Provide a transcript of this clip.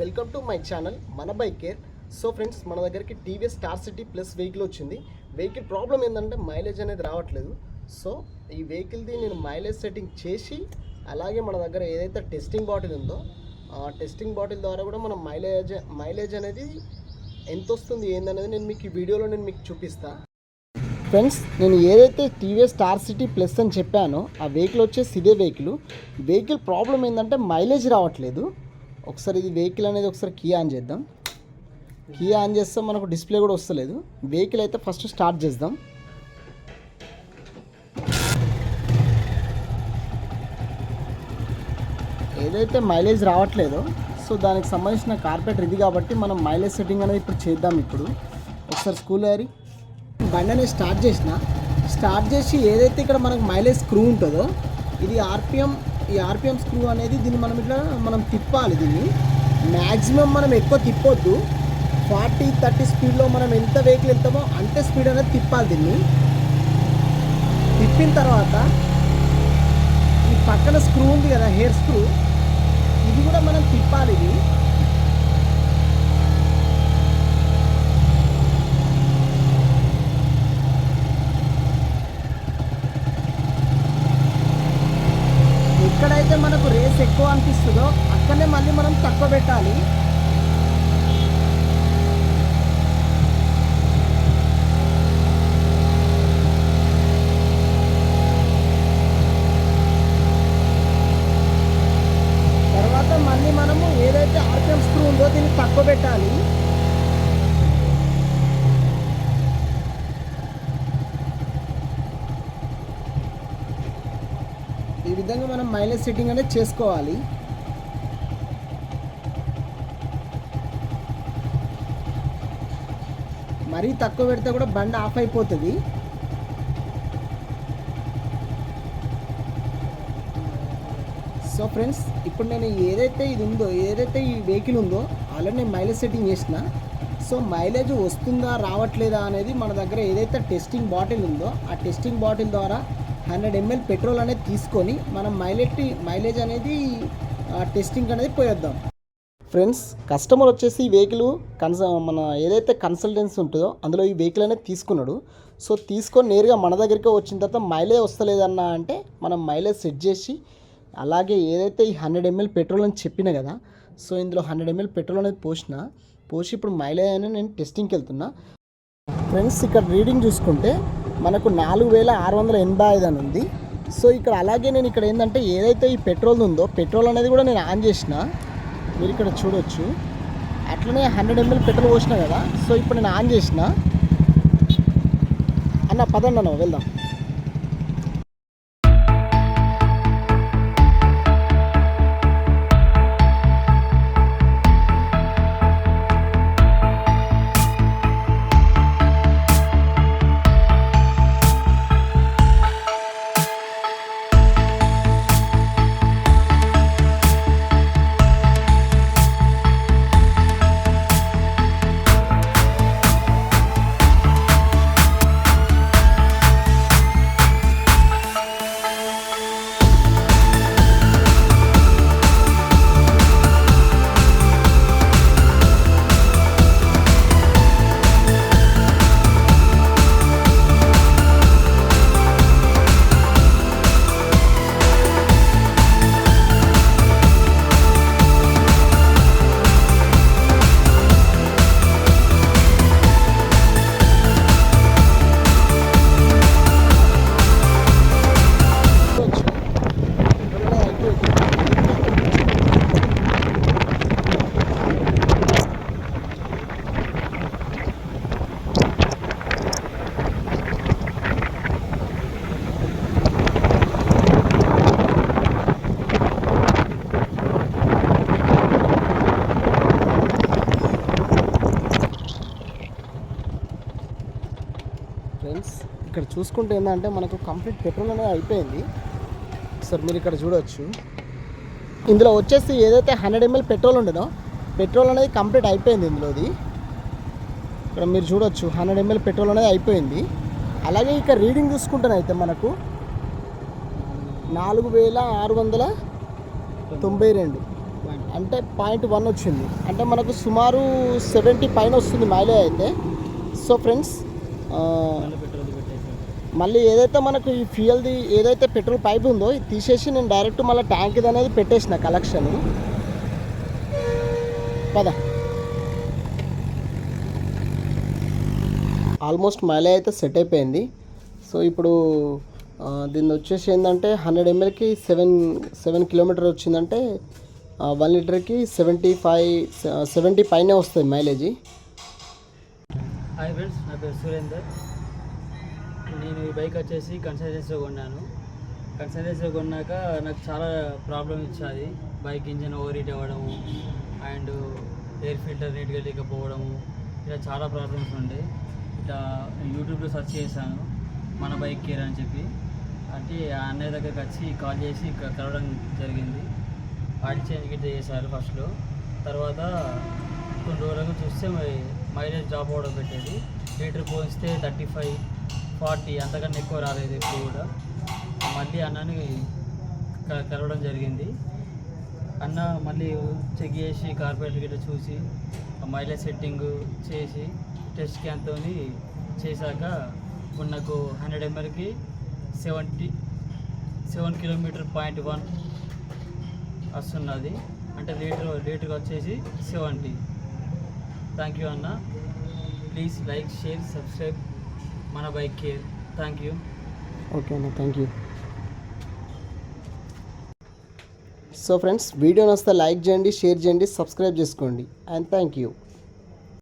Welcome to my channel మన bike care. So friends మన దగ్గరికి TVS star city plus vehicle వచ్చింది. Vehicle problem ఏంటంటే మైలేజ్ అనేది రావట్లేదు. సో ఈ వెహికల్ది నేను మైలేజ్ సెట్టింగ్ చేసి అలాగే మన దగ్గర ఏదైతే టెస్టింగ్ బాటిల్ ఉందో ఆ టెస్టింగ్ బాటిల్ ద్వారా కూడా మనం మైలేజ్ మైలేజ్ అనేది ఎంత వస్తుంది ఏందనేది నేను మీకు ఈ వీడియోలో నేను మీకు చూపిస్తాను ఫ్రెండ్స్ నేను ఏదైతే టీవీఎస్ స్టార్ సిటీ ప్లస్ అని చెప్పానో ఆ వెహికల్ వచ్చేసి ఇదే వెహికల్. వెహికల్ ప్రాబ్లం ఏంటంటే మైలేజ్ రావట్లేదు. ఒకసారి ఇది వెహికల్ అనేది ఒకసారి కీ ఆన్ చేద్దాం. కీ ఆన్ చేస్తే మనకు డిస్ప్లే కూడా వస్తలేదు. వెహికల్ అయితే ఫస్ట్ స్టార్ట్ చేద్దాం. ఏదైతే మైలేజ్ రావట్లేదో సో దానికి సంబంధించిన కార్పెటర్ ఇది కాబట్టి మనం మైలేజ్ సెట్టింగ్ అనేది ఇప్పుడు చేద్దాం ఇప్పుడు. ఒకసారి స్కూల్ గారి బండి అనేది స్టార్ట్ చేసిన. స్టార్ట్ చేసి ఏదైతే ఇక్కడ మనకు మైలేజ్ స్క్రూ ఉంటుందో ఇది ఆర్పిఎం ఈ ఆర్పిఎం స్క్రూ అనేది దీన్ని మనం ఇట్లా మనం తిప్పాలి దీన్ని. మ్యాక్సిమం మనం ఎక్కువ తిప్పొద్దు. ఫార్టీ థర్టీ స్పీడ్లో మనం ఎంత వెహికల్ వెళ్తామో అంతే స్పీడ్ అనేది తిప్పాలి దీన్ని. తిప్పిన తర్వాత ఈ పక్కన స్క్రూ ఉంది కదా హెయిర్ స్క్రూ. ఇది కూడా మనం తిప్పాలి ఇది. ఎక్కడైతే మనకు రేస్ ఎక్కువ అనిపిస్తుందో అక్కడనే మళ్ళీ మనం తక్కువ పెట్టాలి తర్వాత మళ్ళీ మనము ఏదైతే ఆర్పిఎం స్క్రూ ఉందో దీన్ని తక్కువ పెట్టాలి ఈ విధంగా మనం మైలేజ్ సెట్టింగ్ అనేది చేసుకోవాలి. మరీ తక్కువ పెడితే కూడా బండి ఆఫ్ అయిపోతుంది. సో ఫ్రెండ్స్ ఇప్పుడు నేను ఏదైతే ఇది ఉందో ఏదైతే ఈ వెహికల్ ఉందో ఆల్రెడీ నేను మైలేజ్ సెట్టింగ్ చేసిన. సో మైలేజ్ వస్తుందా రావట్లేదా అనేది మన దగ్గర ఏదైతే టెస్టింగ్ బాటిల్ ఉందో ఆ టెస్టింగ్ బాటిల్ ద్వారా హండ్రెడ్ ఎంఎల్ పెట్రోల్ అనేది తీసుకొని మనం మైలేజ్ మైలేజ్ అనేది టెస్టింగ్ అనేది పోయేద్దాం. ఫ్రెండ్స్ కస్టమర్ వచ్చేసి ఈ వెహికల్ కన్స మన ఏదైతే కన్సల్టెన్సీ ఉంటుందో అందులో ఈ వెహికల్ అనేది తీసుకున్నాడు. సో తీసుకొని నేరుగా మన దగ్గరికి వచ్చిన తర్వాత మైలేజ్ వస్తలేదన్నా అంటే మనం మైలేజ్ సెట్ చేసి అలాగే ఏదైతే ఈ హండ్రెడ్ ఎంఎల్ పెట్రోల్ అని చెప్పిన కదా సో ఇందులో హండ్రెడ్ ఎంఎల్ పెట్రోల్ అనేది పోసిన పోసి ఇప్పుడు మైలేజ్ అనేది నేను టెస్టింగ్కి వెళ్తున్నా. ఫ్రెండ్స్ ఇక్కడ రీడింగ్ చూసుకుంటే మనకు నాలుగు వేల ఆరు వందల ఎనభై ఐదు అని ఉంది. సో ఇక్కడ అలాగే నేను ఇక్కడ ఏంటంటే ఏదైతే ఈ పెట్రోల్ ఉందో పెట్రోల్ అనేది కూడా నేను ఆన్ చేసిన. మీరు ఇక్కడ చూడొచ్చు. అట్లనే హండ్రెడ్ ఎంఎల్ పెట్రోల్ పోసిన కదా. సో ఇప్పుడు నేను ఆన్ చేసిన. అన్న పదండి అన్న వెళ్దాం. చూసుకుంటే ఏంటంటే మనకు కంప్లీట్ పెట్రోల్ అనేది అయిపోయింది. సార్ మీరు ఇక్కడ చూడవచ్చు ఇందులో వచ్చేసి ఏదైతే హండ్రెడ్ ఎంఎల్ పెట్రోల్ ఉండదో పెట్రోల్ అనేది కంప్లీట్ అయిపోయింది ఇందులోది. ఇక్కడ మీరు చూడొచ్చు హండ్రెడ్ ఎంఎల్ పెట్రోల్ అనేది అయిపోయింది. అలాగే ఇక్కడ రీడింగ్ చూసుకుంటేనైతే మనకు నాలుగు వేల ఆరు వందల తొంభై రెండు అంటే పాయింట్ వన్ వచ్చింది. అంటే మనకు సుమారు సెవెంటీ పైన వస్తుంది మైలేజ్ అయితే. సో ఫ్రెండ్స్ మళ్ళీ ఏదైతే మనకు ఈ ఫ్యూయల్ది ఏదైతే పెట్రోల్ పైప్ ఉందో ఇది తీసేసి నేను డైరెక్ట్ మళ్ళీ ట్యాంక్ది అనేది పెట్టేసిన కలెక్షన్. పద. ఆల్మోస్ట్ మైలేజ్ అయితే సెట్ అయిపోయింది. సో ఇప్పుడు దీన్ని వచ్చేసి ఏంటంటే హండ్రెడ్ ఎంఎల్కి సెవెన్ సెవెన్ కిలోమీటర్ వచ్చిందంటే వన్ లీటర్కి సెవెంటీ ఫైవ్ సెవెంటీ పైనే వస్తుంది మైలేజ్. హాయ్ ఫ్రెండ్స్ నా పేరు సురేందర్. నేను ఈ బైక్ వచ్చేసి కన్సల్టెన్సీలో కొన్నాను. కన్సల్టెన్సీలో కొన్నాక నాకు చాలా ప్రాబ్లం ఇచ్చాది. బైక్ ఇంజిన్ ఓవర్ హీట్ అవ్వడము అండ్ ఎయిర్ ఫిల్టర్ నీట్గా లేకపోవడము ఇలా చాలా ప్రాబ్లమ్స్ ఉండే. ఇట్లా యూట్యూబ్లో సెర్చ్ చేశాను మన బైక్ కేర్ అని చెప్పి. అంటే ఆ అన్నయ్య దగ్గరికి వచ్చి కాల్ చేసి కలవడం జరిగింది. ఆయిల్ చేంజ్ గిట్ట చేశారు ఫస్ట్లో తర్వాత కొన్ని రోజులకు చూస్తే మరి మైలేజ్ డ్రాప్ అవడం పెట్టేది. లీటర్ పోస్తే థర్టీ ఫైవ్ ఫార్టీ అంతకన్నా ఎక్కువ రాలేదు ఇప్పుడు కూడా. మళ్ళీ అన్నని క- కలవడం జరిగింది. అన్న మళ్ళీ చెక్ చేసి కార్పొరేటర్ గిట్ట చూసి మైలేజ్ సెట్టింగ్ చేసి టెస్ట్ క్యాన్తో చేశాక ఇప్పుడు నాకు hundred ఎంఎల్కి seventy seven kilometre point one వస్తున్నది. అంటే లీటర్ లీటర్కి వచ్చేసి సెవెంటీ. థ్యాంక్ యూ అన్న. Please like share subscribe. మన bike care thank you okay అన్న thank you so friends video నస్తే like చేయండి షేర్ చేయండి సబ్స్క్రైబ్ చేసుకోండి. And thank you